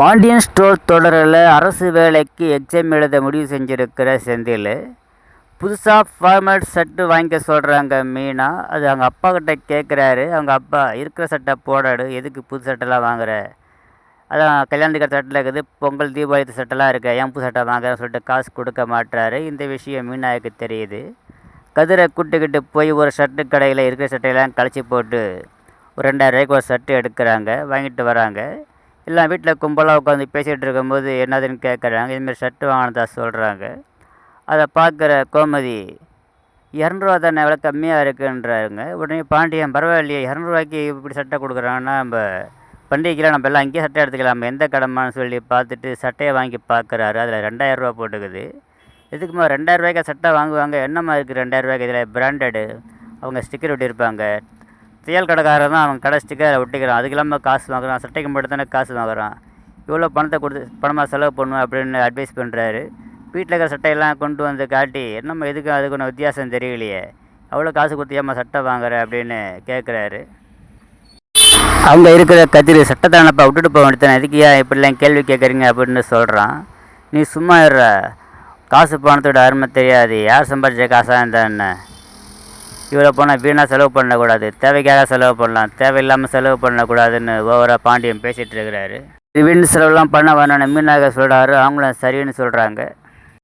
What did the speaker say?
Pandian store தொடரில் அரசு வேலைக்கு எக்ஸாம் எழுத முடிவு செஞ்சுருக்கிற செந்தில் புதுசாக ஃபார்மேட் சட்டு வாங்கிக்க சொல்கிறாங்க மீனா. அது அவங்க அப்பா கிட்ட கேட்குறாரு அவங்க அப்பா இருக்கிற சட்டை போடாடு. எதுக்கு புது சட்டைலாம் வாங்குற? அதான் கல்யாணத்துக்கு சட்டில் இருக்குது பொங்கல் தீபாவளி சட்டெல்லாம் இருக்குது ஏன் புது சட்டை வாங்குறேன்னு சொல்லிட்டு காசு கொடுக்க மாட்டாரு இந்த விஷயம் மீனாவுக்கு தெரியுது. கதிரை கூட்டுக்கிட்டு போய் ஒரு ஷர்ட்டு கடையில் இருக்கிற சட்டையெல்லாம் கழிச்சு போட்டு ஒரு ரெண்டாயிரூவாய்க்கு ஒரு ஷர்ட்டு எடுக்கிறாங்க. வாங்கிட்டு வராங்க. எல்லாம் வீட்டில் கும்பலாக உட்காந்து பேசிகிட்டு இருக்கும்போது என்னதுன்னு கேட்குறாங்க. இதுமாரி ஷர்ட்டு வாங்கினதா சொல்கிறாங்க. அதை பார்க்குற கோமதி இரநூறுவா தானே விலை கம்மியாக இருக்குன்றாருங்க. உடனே பாண்டியன் பரவாயில்லையே இரநூறுவாய்க்கு இப்படி சட்டை கொடுக்குறாங்கன்னா நம்ம பண்டிகைக்கெலாம் நம்ம எல்லாம் அங்கேயே சட்டை எடுத்துக்கலாம். எந்த கடமான்னு சொல்லி பார்த்துட்டு சட்டையை வாங்கி பார்க்குறாரு. அதில் ரெண்டாயிரரூவா போட்டுக்குது. எதுக்குமா ரெண்டாயிரரூவாய்க்கு சட்டை வாங்குவாங்க? என்னம்மா இருக்குது ரெண்டாயிரரூவாய்க்கு? இதில் பிராண்டடு அவங்க ஸ்டிக்கர் ஒட்டியிருப்பாங்க. தையல் கடைக்காரன் தான் அவன் கடை ஸ்டிக்கரை ஒட்டிக்கிறான். அதுக்கு இல்லாமல் காசு வாங்குறான். சட்டைக்கு மட்டும் தானே காசு வாங்குறான். இவ்வளோ பணத்தை கொடுத்து பணமாக செலவு பண்ணுவேன் அப்படின்னு அட்வைஸ் பண்ணுறாரு வீட்டில் இருக்கிற சட்டையெல்லாம் கொண்டு வந்து காட்டி என்னம்மா எதுக்கும் அதுக்கு ஒன்றும் வித்தியாசம் தெரியலையே? அவ்வளோ காசு கொடுத்து ஏம்மா சட்டை வாங்குற அப்படின்னு கேட்குறாரு அவங்க இருக்கிற கதிர் சட்டத்தானப்பா விட்டுட்டு போக வேண்டியதானே எதுக்கு ஏன் இப்படிலாம் கேள்வி கேட்குறீங்க அப்படின்னு சொல்கிறான் நீ சும்மா இருற காசு பணத்தோட அருமை தெரியாது. யார் சம்பாதிச்ச காசாக இருந்தான்னு இவ்வளோ போனால் வீணாக செலவு பண்ணக்கூடாது? தேவைக்காக செலவு பண்ணலாம். தேவையில்லாமல் செலவு பண்ணக்கூடாதுன்னு ஓவராக பாண்டியன் பேசிகிட்டு இருக்கிறாரு. வீண் செலவுலாம் பண்ண வேணாம்னு மீனாக சொல்கிறாரு அவங்களும் சரின்னு சொல்கிறாங்க